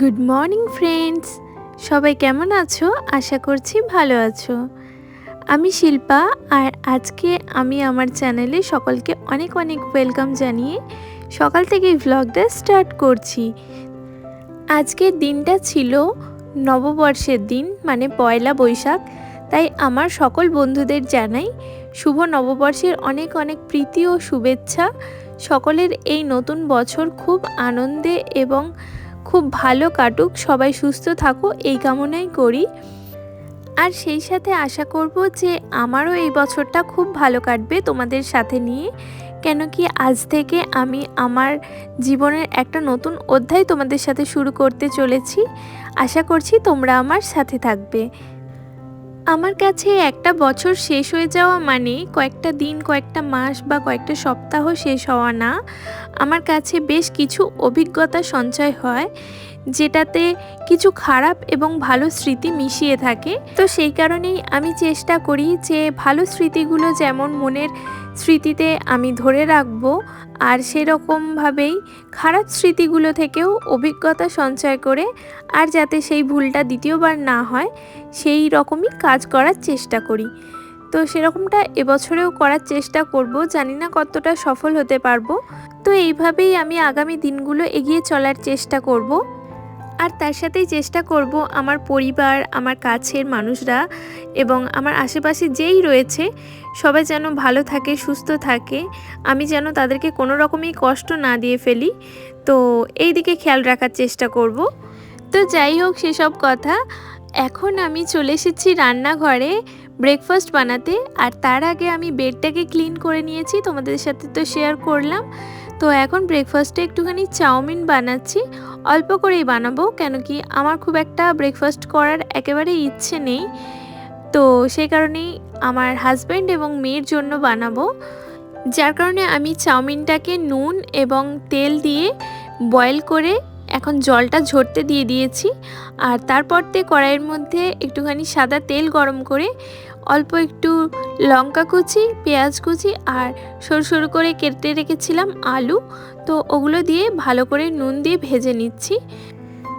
Good morning friends সবাই কেমন আছো? আশা করছি ভালো আছো। আমি শিল্পা, আর আজকে আমি আমার চ্যানেলে সকলকে অনেক অনেক ওয়েলকাম জানিয়ে সকাল থেকে ভ্লগটা স্টার্ট করছি। আজকের দিনটা ছিল নববর্ষের দিন মানে পয়লা বৈশাখ। তাই আমার সকল বন্ধুদের জানাই শুভ নববর্ষের অনেক অনেক প্রীতি ও শুভেচ্ছা। সকলের এই নতুন বছর খুব আনন্দে এবং খুব ভালো কাটুক, সবাই সুস্থ থাকো, এই কামনাই করি। আর সেই সাথে আশা করব যে আমারও এই বছরটা খুব ভালো কাটবে তোমাদের সাথে নিয়ে। কেন কি আজ থেকে আমি আমার জীবনের একটা নতুন অধ্যায় তোমাদের সাথে শুরু করতে চলেছি। আশা করছি তোমরা আমার সাথে থাকবে। আমার কাছে একটা বছর শেষ হয়ে যাওয়া মানে কয়েকটা দিন, কয়েকটা মাস বা কয়েকটা সপ্তাহ শেষ হওয়া না। আমার কাছে বেশ কিছু অভিজ্ঞতা সঞ্চয় হয়, যেটাতে কিছু খারাপ এবং ভালো স্মৃতি মিশিয়ে থাকে। তো সেই কারণেই আমি চেষ্টা করি যে ভালো স্মৃতিগুলো যেমন মনের স্মৃতিতে আমি ধরে রাখব আর সেরকমভাবেই খারাপ স্মৃতিগুলো থেকেও অভিজ্ঞতা সঞ্চয় করে আর যাতে সেই ভুলটা দ্বিতীয়বার না হয়, সেই রকমই কাজ করার চেষ্টা করি। তো সেরকমটা এবছরেও করার চেষ্টা করব, জানি না কতটা সফল হতে পারব। তো এইভাবেই আমি আগামী দিনগুলো এগিয়ে চলার চেষ্টা করব। আর তার সাথেই চেষ্টা করব আমার পরিবার, আমার কাছের মানুষরা এবং আমার আশেপাশে যেই রয়েছে সবাই যেন ভালো থাকে, সুস্থ থাকে। আমি যেন তাদেরকে কোনো রকমই কষ্ট না দিয়ে ফেলি। তো এই দিকে খেয়াল রাখার চেষ্টা করব। তো যাই হোক সেসব কথা। এখন আমি চলে এসেছি রান্নাঘরে ব্রেকফাস্ট বানাতে। আর তার আগে আমি বেডটাকে ক্লিন করে নিয়েছি। তোমাদের সাথে তো শেয়ার করলাম। তো এখন ব্রেকফাস্টে একটুখানি চাউমিন বানাচ্ছি। অল্প করেই বানাবো কেন কি আমার খুব একটা ব্রেকফাস্ট করার একেবারে ইচ্ছে নেই। তো সেই কারণেই আমার হাজব্যান্ড এবং মেয়ের জন্য বানাবো। যার কারণে আমি চাউমিনটাকে নুন এবং তেল দিয়ে বয়েল করে এখন জলটা ঝরতে দিয়ে দিয়েছি। আর তারপর দিয়ে কড়াইয়ের মধ্যে একটুখানি সাদা তেল গরম করে অল্প একটু লঙ্কা কুচি, পেঁয়াজ কুচি আর সরু সরু করে কেটে রেখেছিলাম আলু। তো ওগুলো দিয়ে ভালো করে নুন দিয়ে ভেজে নিচ্ছি।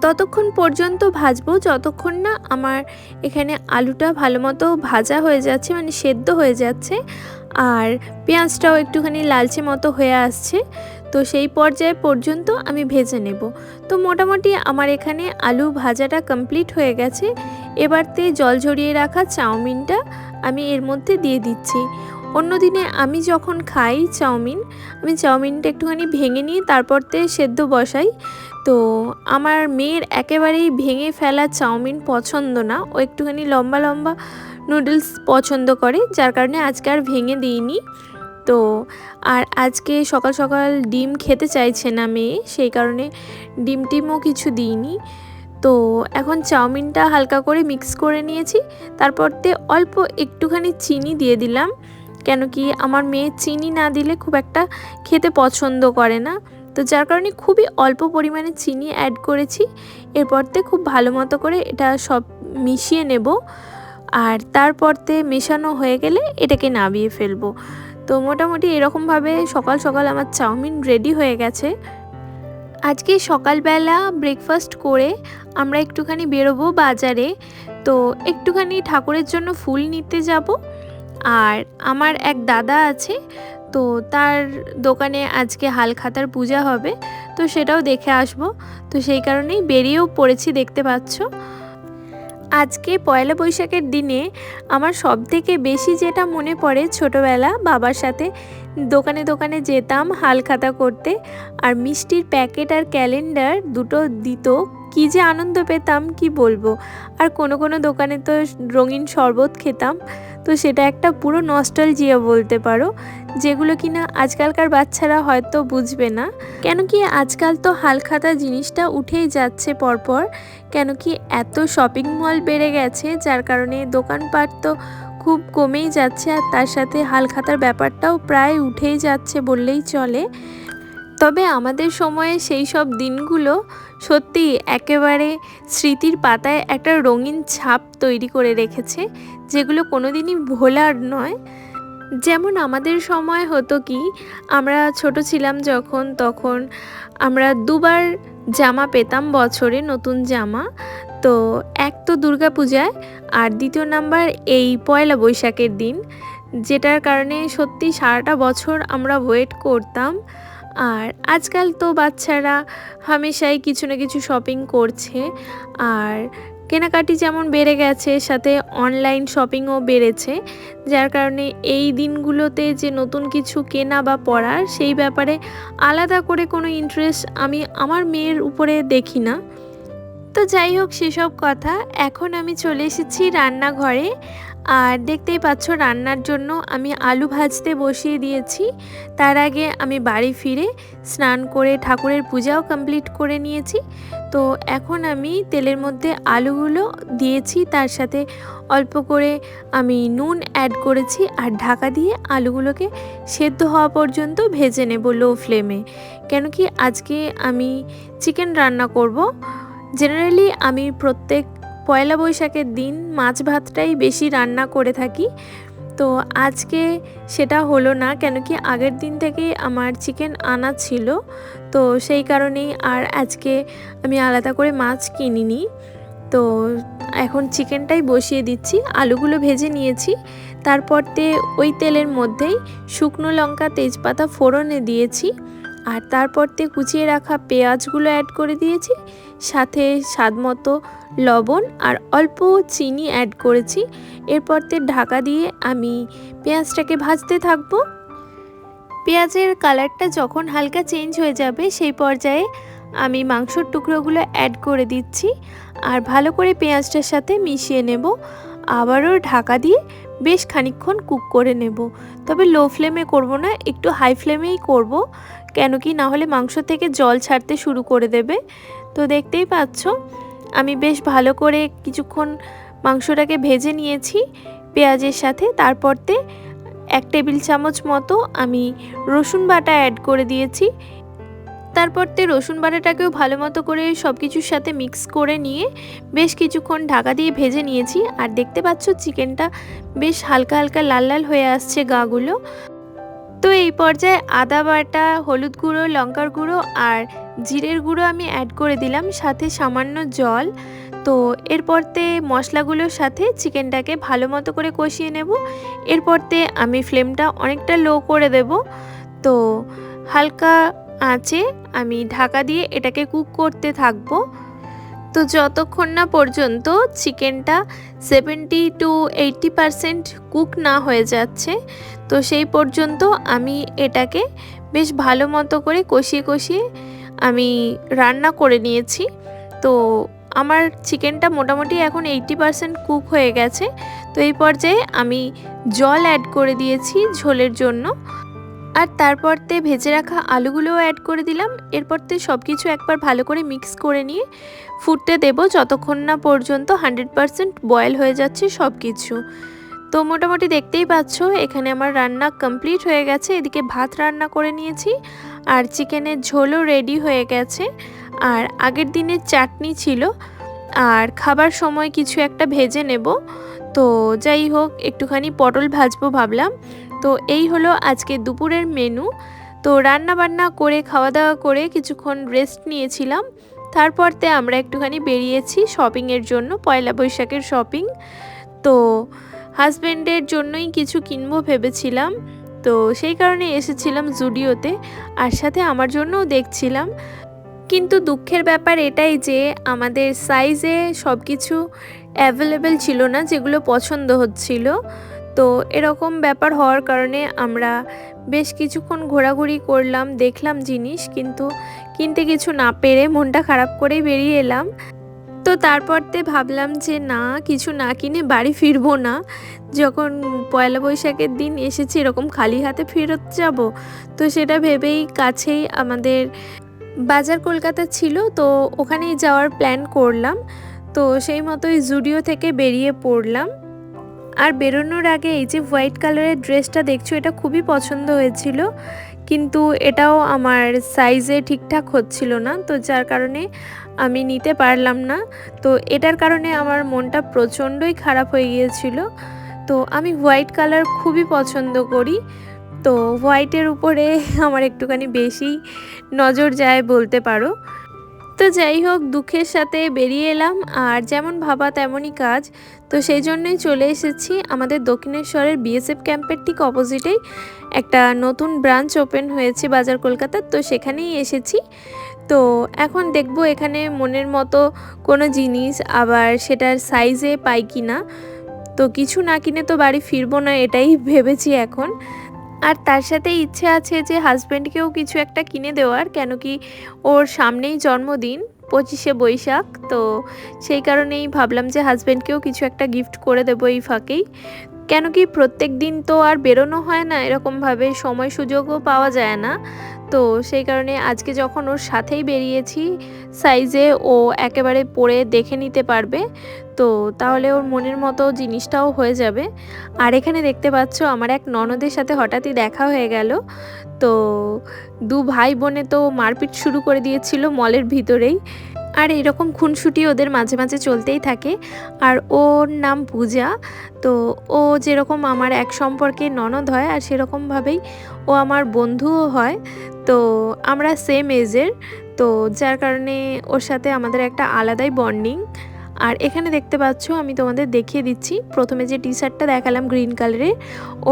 ততক্ষণ পর্যন্ত ভাজবো, যতক্ষণ না আমার এখানে আলুটা ভালো মতো ভাজা হয়ে যাচ্ছে মানে সেদ্ধ হয়ে যাচ্ছে। আর পেঁয়াজটাও একটুখানি লালচে মতো হয়ে আসছে। তো সেই পর্যায়ে পর্যন্ত আমি ভেজে নেব। তো মোটামুটি আমার এখানে আলু ভাজাটা কমপ্লিট হয়ে গেছে। এবারতে জল ঝরিয়ে রাখা চাউমিনটা আমি এর মধ্যে দিয়ে দিচ্ছি। অন্যদিনে আমি যখন খাই চাউমিন, আমি চাউমিনটা একটুখানি ভেঙে নিয়ে তারপরতে সেদ্ধ বসাই। তো আমার মেয়ের একেবারেই ভেঙে ফেলা চাউমিন পছন্দ না। ও একটুখানি লম্বা লম্বা নুডলস পছন্দ করে, যার কারণে আজকে আর ভেঙে দিইনি। তো আর আজকে সকাল সকাল ডিম খেতে চাইছে না মেয়ে, সেই কারণে ডিম টিমও কিছু দিইনি। তো এখন চাউমিনটা হালকা করে মিক্স করে নিয়েছি, তারপরতে অল্প একটুখানি চিনি দিয়ে দিলাম, কেন কি আমার মেয়ে চিনি না দিলে খুব একটা খেতে পছন্দ করে না। তো যার কারণে খুবই অল্প পরিমাণে চিনি অ্যাড করেছি, এরপরতে খুব ভালো মতো করে এটা সব মিশিয়ে নেব, আর তারপরতে মেশানো হয়ে গেলে এটাকে নামিয়ে ফেলব। তো মোটামুটি এরকমভাবে সকাল সকাল আমার চাউমিন রেডি হয়ে গেছে। আজকে সকালবেলা ব্রেকফাস্ট করে আমরা একটুখানি বেরোবো বাজারে, তো একটুখানি ঠাকুরের জন্য ফুল নিতে যাব। আর আমার এক দাদা আছে, তো তার দোকানে আজকে হালখাতার পূজা হবে, তো সেটাও দেখে আসব। তো সেই কারণেই বেরিয়েও পড়েছি দেখতে পাচ্ছ। আজকে পয়লা বৈশাখের দিনে আমার সব থেকে বেশি যেটা মনে পড়ে ছোটোবেলা বাবার সাথে, দোকানে দোকানে যেতাম হালখাতা করতে আর মিষ্টির প্যাকেট আর ক্যালেন্ডার দুটো দিত কি যে আনন্দ পেতাম, কি বলব? আর কোনো কোনো দোকানে তো রঙিন শরবত খেতাম, তো সেটা একটা পুরো নস্টালজিয়া বলতে পারো, যেগুলো কিনা আজকালকার বাচ্চারা হয়তো বুঝবে না। কেন কি আজকাল তো হালখাতা জিনিসটা উঠেই যাচ্ছে পরপর, কেন কি এত শপিং মল বেড়ে গেছে, যার কারণে দোকানপাট তো খুব কমেই যাচ্ছে, আর তার সাথে হালখাতার ব্যাপারটাও প্রায় উঠেই যাচ্ছে বললেই চলে। তবে আমাদের সময়ে সেই সব দিনগুলো সত্যি একেবারে স্মৃতির পাতায় একটা রঙিন ছাপ তৈরি করে রেখেছে, যেগুলো কোনো দিনই ভোলার নয়। যেমন আমাদের সময় হতো কি, আমরা ছোট ছিলাম যখন, তখন আমরা দুবার জামা পেতাম বছরে নতুন জামা। তো এক তো দুর্গা পূজায়, আর দ্বিতীয় নাম্বার এই পয়লা বৈশাখের দিন, যেটার কারণে সত্যি সারাটা বছর আমরা ওয়েট করতাম। আর আজকাল তো বাচ্চারা হামেশাই কিছু না কিছু শপিং করছে। আর কেনাকাটি যেমন বেড়ে গেছে, সাথে অনলাইন শপিংও বেড়েছে, যার কারণে এই দিনগুলোতে যে নতুন কিছু কেনা বা পড়ার সেই ব্যাপারে আলাদা করে কোনো ইন্টারেস্ট আমি আমার মেয়ের উপরে দেখি না। তো যাই হোক, সেসব কথা, এখন আমি চলে এসেছি রান্নাঘরে। আর দেখতেই পাচ্ছ রান্নার জন্য আমি আলু ভাজতে বসিয়ে দিয়েছি। তার আগে আমি বাড়ি ফিরে স্নান করে ঠাকুরের পূজাও কমপ্লিট করে নিয়েছি। তো এখন আমি তেলের মধ্যে আলুগুলো দিয়েছি, তার সাথে অল্প করে আমি নুন অ্যাড করেছি আর ঢাকা দিয়ে আলুগুলোকে সেদ্ধ হওয়া পর্যন্ত ভেজে নেব লো ফ্লেমে কেন কি আজকে আমি চিকেন রান্না করব। জেনারেলি আমি প্রত্যেক পয়লা বৈশাখের দিন মাছ ভাতটাই বেশি রান্না করে থাকি। তো আজকে সেটা হলো না, কেন কি আগের দিন থেকে আমার চিকেন আনা ছিল। তো সেই কারণেই আর আজকে আমি আলাদা করে মাছ কিনিনি। তো এখন চিকেনটাই বসিয়ে দিচ্ছি, আলুগুলো ভেজে নিয়েছি। তারপরতে ওই তেলের মধ্যেই শুকনো লঙ্কা, তেজপাতা, ফোড়নে দিয়েছি। আর তারপরতে কুচিয়ে রাখা পেঁয়াজগুলো অ্যাড করে দিয়েছি। সাথে স্বাদ মতো লবণ আর অল্প চিনি অ্যাড করেছি। এরপরতে ঢাকা দিয়ে আমি পেঁয়াজটাকে ভাজতে থাকব। পেঁয়াজের কালারটা যখন হালকা চেঞ্জ হয়ে যাবে, সেই পর্যায়ে আমি মাংসর টুকরোগুলো অ্যাড করে দিচ্ছি। আর ভালো করে পেঁয়াজটার সাথে মিশিয়ে নেব। আবারও ঢাকা দিয়ে বেশ খানিক্ষণ কুক করে নেব। তবে লো ফ্লেমে করব না, একটু হাই ফ্লেমেই করব। কেন কি না হলে মাংস থেকে জল ছাড়তে শুরু করে দেবে। তো দেখতেই পাচ্ছ, আমি বেশ ভালো করে কিছুক্ষণ মাংসটাকে ভেজে নিয়েছি পেঁয়াজের সাথে। তারপরতে এক টেবিল চামচ মতো আমি রসুন বাটা অ্যাড করে দিয়েছি। তারপরতে রসুন বাটাটাকেও ভালো মতো করে সব কিছুর সাথে মিক্স করে নিয়ে বেশ কিছুক্ষণ ঢাকা দিয়ে ভেজে নিয়েছি। আর দেখতে পাচ্ছ চিকেনটা বেশ হালকা হালকা লাল লাল হয়ে আসছে গাগুলো তো এই পর্যায়ে আদা বাটা, হলুদ গুঁড়ো, লঙ্কার গুঁড়ো আর জিরের গুঁড়ো আমি অ্যাড করে দিলাম, সাথে সামান্য জল। তো এরপরতে মশলাগুলোর সাথে চিকেনটাকে ভালো মতো করে কষিয়ে নেব। এরপরতে আমি ফ্লেমটা অনেকটা লো করে দেব। তো হালকা আঁচে আমি ঢাকা দিয়ে এটাকে কুক করতে থাকব। তো যতক্ষণ না পর্যন্ত চিকেনটা seventy to eighty percent cook না হয়ে যাচ্ছে, তো সেই পর্যন্ত আমি এটাকে বেশ ভালো মতো করে কষিয়ে কষিয়ে আমি রান্না করে নিয়েছি। তো আমার চিকেনটা মোটামুটি এখন এইটটি পারসেন্ট কুক হয়ে গেছে, তো এই পর্যায়ে আমি জল অ্যাড করে দিয়েছি ঝোলের জন্য। আর তারপরতে ভেজে রাখা আলুগুলোও অ্যাড করে দিলাম। এরপরতে সব কিছু একবার ভালো করে মিক্স করে নিয়ে ফুটতে দেবো। যতক্ষণ না পর্যন্ত হান্ড্রেড পারসেন্ট বয়েল হয়ে যাচ্ছে সব কিছু তো মোটামুটি দেখতেই পাচ্ছ, এখানে আমার রান্না কমপ্লিট হয়ে গেছে। এদিকে ভাত রান্না করে নিয়েছি আর চিকেনের ঝোলও রেডি হয়ে গেছে। আর আগের দিনের চাটনি ছিল। আর খাবার সময় কিছু একটা ভেজে নেব। তো যাই হোক, একটুখানি পটল ভাজবো ভাবলাম। তো এই হলো আজকে দুপুরের মেনু তো রান্না বান্না করে খাওয়া দাওয়া করে কিছুক্ষণ রেস্ট নিয়েছিলাম। তারপরতে আমরা একটুখানি বেরিয়েছি শপিংয়ের জন্য, পয়লা বৈশাখের শপিং তো হাজব্যান্ডের জন্যই কিছু কিনবো ভেবেছিলাম। তো সেই কারণে এসেছিলাম জুডিওতে আর সাথে আমার জন্যও দেখছিলাম। কিন্তু দুঃখের ব্যাপার এটাই যে, আমাদের সাইজে সব কিছু অ্যাভেলেবেল ছিল না, যেগুলো পছন্দ হচ্ছিল। তো এরকম ব্যাপার হওয়ার কারণে আমরা বেশ কিছুক্ষণ ঘোরাঘুরি করলাম, দেখলাম জিনিস, কিন্তু কিনতে কিছু না পেরে মনটা খারাপ করেই বেরিয়ে এলাম। তো তারপরতে ভাবলাম যে না, কিছু না কিনে বাড়ি ফিরবো না। যখন পয়লা বৈশাখের দিন এসেছি, এরকম খালি হাতে ফেরত যাব। তো সেটা ভেবেই কাছেই আমাদের বাজার কলকাতা ছিল, তো ওখানেই যাওয়ার প্ল্যান করলাম। তো সেই মতোই জুডিও থেকে বেরিয়ে পড়লাম। আর বেরোনোর আগে এই যে হোয়াইট কালারের ড্রেসটা দেখছ, এটা খুবই পছন্দ হয়েছিল। কিন্তু এটাও আমার সাইজে ঠিকঠাক হচ্ছিল না, তো যার কারণে আমি নিতে পারলাম না। তো এটার কারণে আমার মনটা প্রচণ্ডই খারাপ হয়ে গিয়েছিল। তো আমি হোয়াইট কালার খুবই পছন্দ করি। তো হোয়াইটের উপরে আমার একটুখানি বেশি নজর যায় বলতে পারো। তো যাই হোক, দুঃখের সাথে বেরিয়ে এলাম। আর যেমন ভাবা তেমনই কাজ। তো সেই জন্যই চলে এসেছি আমাদের দক্ষিণেশ্বরের বিএসএফ ক্যাম্পের ঠিক অপোজিটেই একটা নতুন ব্রাঞ্চ ওপেন হয়েছে বাজার কলকাতার, তো সেখানেই এসেছি। তো এখন দেখব এখানে মনের মতো কোনো জিনিস আবার সেটার সাইজে পাই কি না তো কিছু না কিনে তো বাড়ি ফিরবো না, এটাই ভেবেছি এখন। আর তার সাথে ইচ্ছে আছে যে হাজব্যান্ডকেও কিছু একটা কিনে দেওয়ার, কেন কি ওর সামনেই জন্মদিন। পঁচিশে বৈশাখ, তো সেই কারণেই ভাবলাম যে হাজব্যান্ডকেও কিছু একটা গিফট করে দেবো এই ফাঁকেই। কেন কি প্রত্যেক দিন তো আর বেরোনো হয় না? এরকমভাবে সময় সুযোগও পাওয়া যায় না। তো সেই কারণে আজকে যখন ওর সাথেই বেরিয়েছি সাইজে ও একেবারে পরে দেখে নিতে পারবে। তো তাহলে ওর মনের মতো জিনিসটাও হয়ে যাবে। আর এখানে দেখতে পাচ্ছ আমার এক ননদের সাথে হঠাৎই দেখা হয়ে গেল। তো দু ভাই বোনে তো মারপিট শুরু করে দিয়েছিল মলের ভিতরেই। আর এরকম খুনসুটি ওদের মাঝে মাঝে চলতেই থাকে। আর ওর নাম পূজা। তো ও যেরকম আমার এক সম্পর্কে ননদ হয় আর সেরকমভাবেই ও আমার বন্ধুও হয়। তো আমরা সেম এজের তো যার কারণে ওর সাথে আমাদের একটা আলাদাই বন্ডিং আর এখানে দেখতে পাচ্ছ, আমি তোমাদের দেখিয়ে দিচ্ছি। প্রথমে যে টি শার্টটা দেখালাম গ্রিন কালারের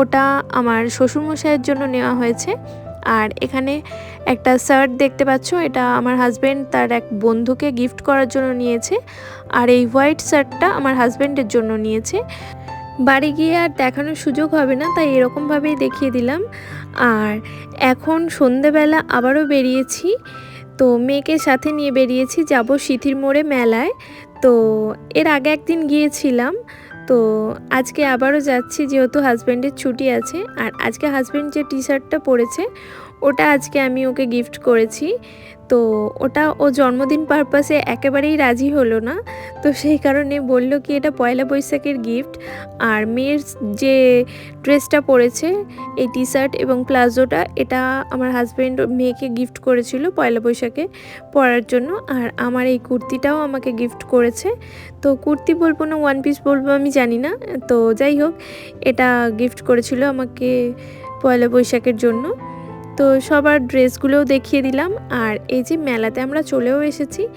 ওটা আমার শ্বশুরমশাইয়ের জন্য নেওয়া হয়েছে। আর এখানে একটা শার্ট দেখতে পাচ্ছ, এটা আমার হাজব্যান্ড তার এক বন্ধুকে গিফট করার জন্য নিয়েছে আর এই হোয়াইট শার্টটা আমার হাজব্যান্ডের জন্য নিয়েছে। বাড়ি গিয়ে আর দেখানোর সুযোগ হবে না, তাই এরকমভাবেই দেখিয়ে দিলাম। আর এখন সন্ধেবেলা আবারও বেরিয়েছি, তো মেয়েকে সাথে নিয়ে বেরিয়েছি, যাব সিথির মোড়ে মেলায়। তো এর আগে একদিন গিয়েছিলাম তো আজকে আবারও যাচ্ছি, যেহেতু হাজব্যান্ডের ছুটি আছে। আর আজকে হাজব্যান্ড যে টি শার্টটা পরেছে ওটা আজকে আমি ওকে গিফট করেছি। তো ওটা ও জন্মদিন পারপাসে একেবারেই রাজি হলো না। তো সেই কারণে বলল কি, এটা পয়লা বৈশাখের গিফট আর মেয়ের যে ড্রেসটা পরেছে, এই টি শার্ট এবং প্লাজোটা, এটা আমার হাজব্যান্ড মেয়েকে গিফট করেছিল পয়লা বৈশাখে পরার জন্য। আর আমার এই কুর্তিটাও আমাকে গিফট করেছে। তো কুর্তি বলব না ওয়ান পিস বলব, আমি জানি না। তো যাই হোক, এটা গিফট করেছিল আমাকে পয়লা বৈশাখের জন্য। তো সবার ড্রেসগুলোও দেখিয়ে দিলাম। আর এই যে মেলাতে আমরা চলেও এসেছি।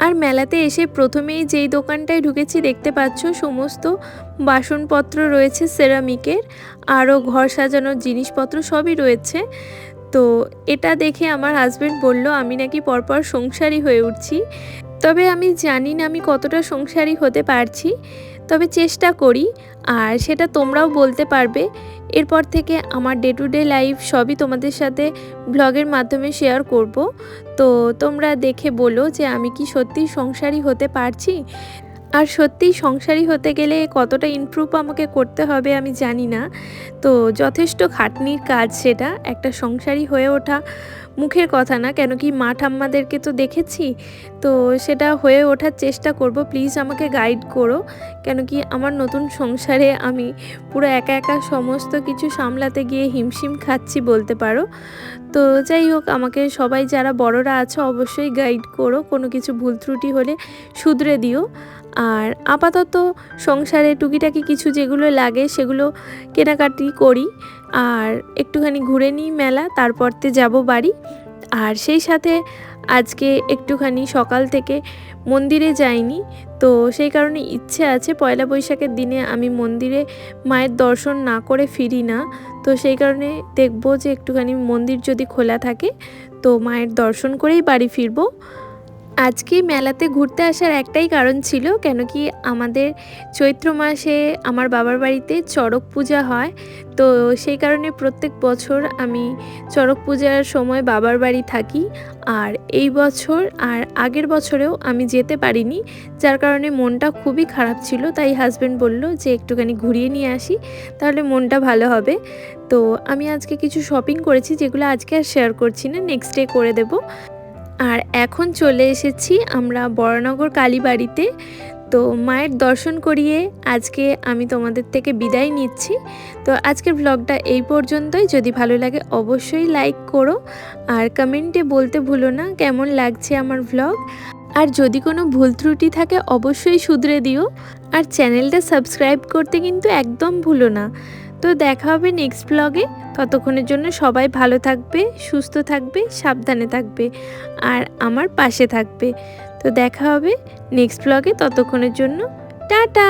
আর মেলাতে এসে প্রথমেই যেই দোকানটায় ঢুকেছি দেখতে পাচ্ছ সমস্ত বাসনপত্র রয়েছে সেরামিকের। আরও ঘর সাজানোর জিনিসপত্র সবই রয়েছে। তো এটা দেখে আমার হাজব্যান্ড বলল, আমি নাকি পরপর সংসারী হয়ে উঠছি। তবে আমি জানি না আমি কতটা সংসারী হতে পারছি। তবে চেষ্টা করি। আর সেটা তোমরাও বলতে পারবে। এরপর থেকে আমার ডে টু ডে লাইফ সবই তোমাদের সাথে ব্লগের মাধ্যমে শেয়ার করব। তো তোমরা দেখে বলো যে আমি কি সত্যি সংসারী হতে পারছি? আর সত্যিই সংসারী হতে গেলে কতটা ইমপ্রুভ আমাকে করতে হবে আমি জানি না। তো যথেষ্ট খাটনির কাজ সেটা, একটা সংসারী হয়ে ওঠা। মুখের কথা না, কেন কি মা ঠাম্মাদেরকে তো দেখেছি। তো সেটা হয়ে ওঠার চেষ্টা করব প্লিজ আমাকে গাইড করো। কেন কি আমার নতুন সংসারে আমি পুরো একা একা সমস্ত কিছু সামলাতে গিয়ে হিমশিম খাচ্ছি বলতে পারো। তো যাই হোক, আমাকে সবাই যারা বড়রা আছে অবশ্যই গাইড করো। কোনো কিছু ভুল ত্রুটি হলে শুধরে দিও। আর আপাতত সংসারে টুকিটাকি কিছু যেগুলো লাগে সেগুলো কেনাকাটি করি। আর একটুখানি ঘুরে নিই মেলা তারপরতে যাব বাড়ি। আর সেই সাথে আজকে একটুখানি সকাল থেকে মন্দিরে যাইনি। তো সেই কারণে ইচ্ছে আছে পয়লা বৈশাখের দিনে আমি মন্দিরে মায়ের দর্শন না করে ফিরি না। তো সেই কারণে দেখব যে একটুখানি মন্দির যদি খোলা থাকে, তো মায়ের দর্শন করেই বাড়ি ফিরবো। আজকে মেলাতে ঘুরতে আসার একটাই কারণ ছিল কেন কি আমাদের চৈত্র মাসে আমার বাবার বাড়িতে চড়ক পূজা হয়। তো সেই কারণে প্রত্যেক বছর আমি চড়ক পূজার সময় বাবার বাড়ি থাকি। আর এই বছর আর আগের বছরেও আমি যেতে পারিনি, যার কারণে মনটা খুবই খারাপ ছিল। তাই হাজব্যান্ড বলল যে একটুখানি ঘুরিয়ে নিয়ে আসি, তাহলে মনটা ভালো হবে। তো আমি আজকে কিছু শপিং করেছি যেগুলো আজকে আর শেয়ার করছি না নেক্সট ডে করে দেবো। আর এখন চলে এসেছি আমরা বড়নগর কালীবাড়িতে। তো মায়ের দর্শন করিয়ে আজকে আমি তোমাদের থেকে বিদায় নিচ্ছি। তো আজকের ব্লগটা এই পর্যন্তই। যদি ভালো লাগে অবশ্যই লাইক করো। আর কমেন্টে বলতে ভুলো না কেমন লাগছে আমার ব্লগ আর যদি কোনো ভুল ত্রুটি থাকে অবশ্যই শুধরে দিও। আর চ্যানেলটা সাবস্ক্রাইব করতে কিন্তু একদম ভুলো না। তো দেখা হবে নেক্সট ব্লগে ততক্ষণের জন্য সবাই ভালো থাকবে, সুস্থ থাকবে, সাবধানে থাকবে আর আমার পাশে থাকবে। তো দেখা হবে নেক্সট ব্লগে ততক্ষণের জন্য টাটা!